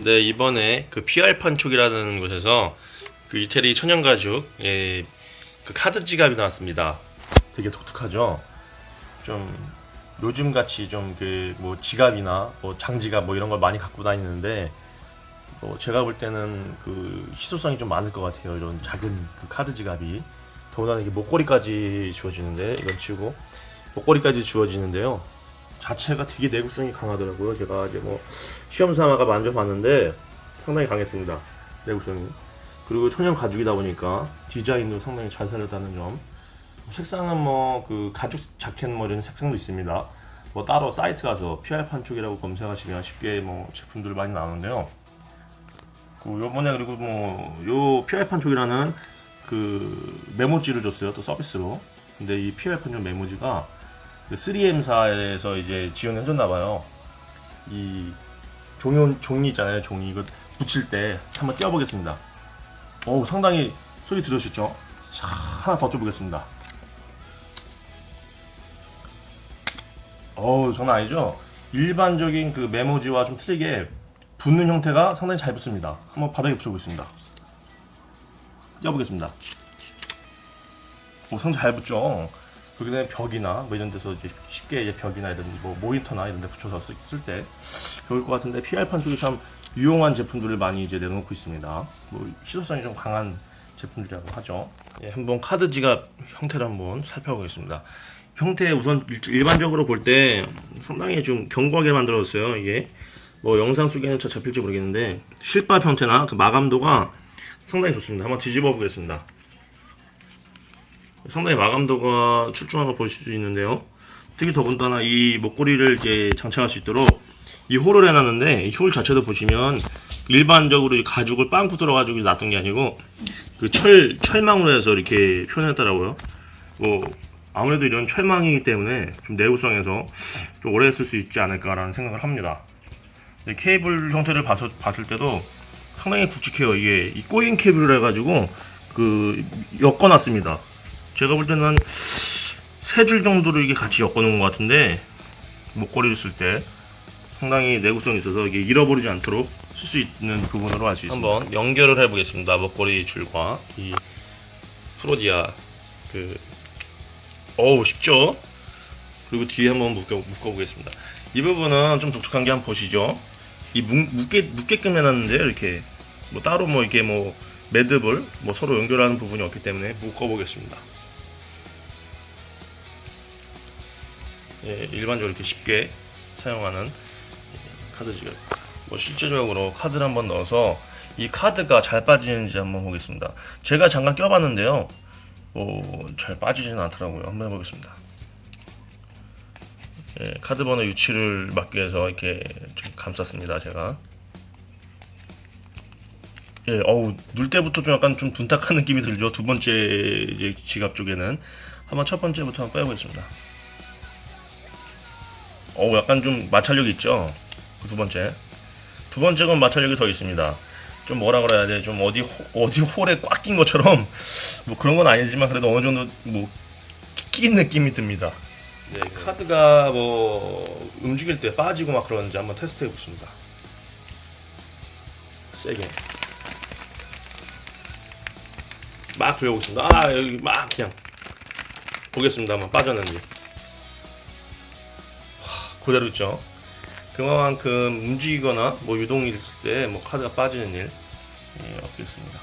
네 이번에 그 PR판촉이라는 곳에서 그 이태리 천연 가죽의 그 카드 지갑이 나왔습니다. 되게 독특하죠. 좀 요즘 같이 좀 그 뭐 지갑이나 뭐 장지갑 뭐 이런 걸 많이 갖고 다니는데 뭐 제가 볼 때는 그 희소성이 좀 많을 것 같아요. 이런 작은 그 카드 지갑이 더군다나 이게 목걸이까지 주어지는데 이건 치우고 목걸이까지 주어지는데요. 자체가 되게 내구성이 강하더라고요. 제가 이제 뭐 시험 삼아가 만져봤는데 상당히 강했습니다. 내구성이. 그리고 천연 가죽이다 보니까 디자인도 상당히 잘 살렸다는 점. 색상은 뭐 그 가죽 자켓 뭐 이런 색상도 있습니다. 뭐 따로 사이트 가서 PR 판촉이라고 검색하시면 쉽게 뭐 제품들 많이 나오는데요. 그 요번에 그리고 뭐요 PR 판촉이라는 그 메모지를 줬어요. 또 서비스로. 근데 이 PR 판촉 메모지가 그 3M사에서 이제 지원해줬나 봐요. 이 종이 종이 있잖아요. 종이 이거 붙일 때 한번 띄워보겠습니다. 오 상당히 소리 들으셨죠? 자 하나 더 쪄보겠습니다. 어우 장난 아니죠? 일반적인 그 메모지와 좀 틀리게 붙는 형태가 상당히 잘 붙습니다. 한번 바닥에 붙여보겠습니다. 띄워보겠습니다. 오 상당히 잘 붙죠? 되면 벽이나 뭐 이런 데서 이제 쉽게 이제 벽이나 이런 뭐 모니터나 이런 데 붙여서 쓸 때 좋을 것 같은데 PR판 쪽이 참 유용한 제품들을 많이 이제 내놓고 있습니다. 뭐 희소성이 좀 강한 제품들이라고 하죠. 예, 한번 카드 지갑 형태를 한번 살펴보겠습니다. 형태 우선 일- 일반적으로 볼 때 상당히 좀 견고하게 만들어졌어요. 이게 뭐 영상 속에는 잘 잡힐지 모르겠는데 실밥 형태나 그 마감도가 상당히 좋습니다. 한번 뒤집어 보겠습니다. 상당히 마감도가 출중한 걸 보실 수 있는데요. 특히 더군다나 이 목걸이를 이제 장착할 수 있도록 이 홀을 해놨는데 이 홀 자체도 보시면 일반적으로 이 가죽을 빵꾸 들어가지고 놨던 게 아니고 그 철 철망으로 해서 이렇게 표현했더라고요. 뭐 아무래도 이런 철망이기 때문에 좀 내구성에서 좀 오래 쓸 수 있지 않을까라는 생각을 합니다. 케이블 형태를 봤을, 봤을 때도 상당히 굵직해요. 이게 이 꼬인 케이블을 해가지고 그 엮어놨습니다. 제가 볼 때는 한세줄 정도를 이게 같이 엮어놓은 것 같은데 목걸이를 쓸 때 상당히 내구성이 있어서 이게 잃어버리지 않도록 쓸 수 있는 부분으로 알수 있습니다. 한번 연결을 해보겠습니다. 목걸이 줄과 이 프로디아 그 어우 쉽죠? 그리고 뒤에 한번 묶어, 묶어보겠습니다. 이 부분은 좀 독특한 게 한번 보시죠. 이 묶, 묶게, 묶게끔 해놨는데 이렇게 뭐 따로 뭐 이게 뭐 매듭을 뭐 서로 연결하는 부분이 없기 때문에 묶어보겠습니다. 일반적으로 이렇게 쉽게 사용하는 카드 지갑. 뭐 실제적으로 카드를 한번 넣어서 이 카드가 잘 빠지는지 한번 보겠습니다. 제가 잠깐 껴봤는데요. 뭐 잘 빠지지는 않더라고요. 한번 해보겠습니다. 예, 카드 번호 유치를 막기 위해서 이렇게 좀 감쌌습니다. 제가. 예, 어우 눌 때부터 좀 약간 좀 둔탁한 느낌이 들죠. 두 번째 지갑 쪽에는 한번 첫 번째부터 한번 빼보겠습니다. 어우 약간 좀 마찰력이 있죠. 그두 번째. 두 번째 건 마찰력이 더 있습니다. 좀 뭐라 그래야 돼? 좀 어디 호- 어디 홀에 꽉 낀 것처럼 뭐 그런 건 아니지만 그래도 어느 정도 뭐 낀 느낌이 듭니다. 네, 카드가 뭐 움직일 때 빠지고 막 그러는지 한번 테스트 해 보겠습니다. 세게. 막 돌려보겠습니다. 아 여기 막 그냥 보겠습니다. 한번 빠졌는지. 그대로 있죠. 그만큼 움직이거나 뭐 유동이 됐을 때 뭐 카드가 빠지는 일 예, 없겠습니다.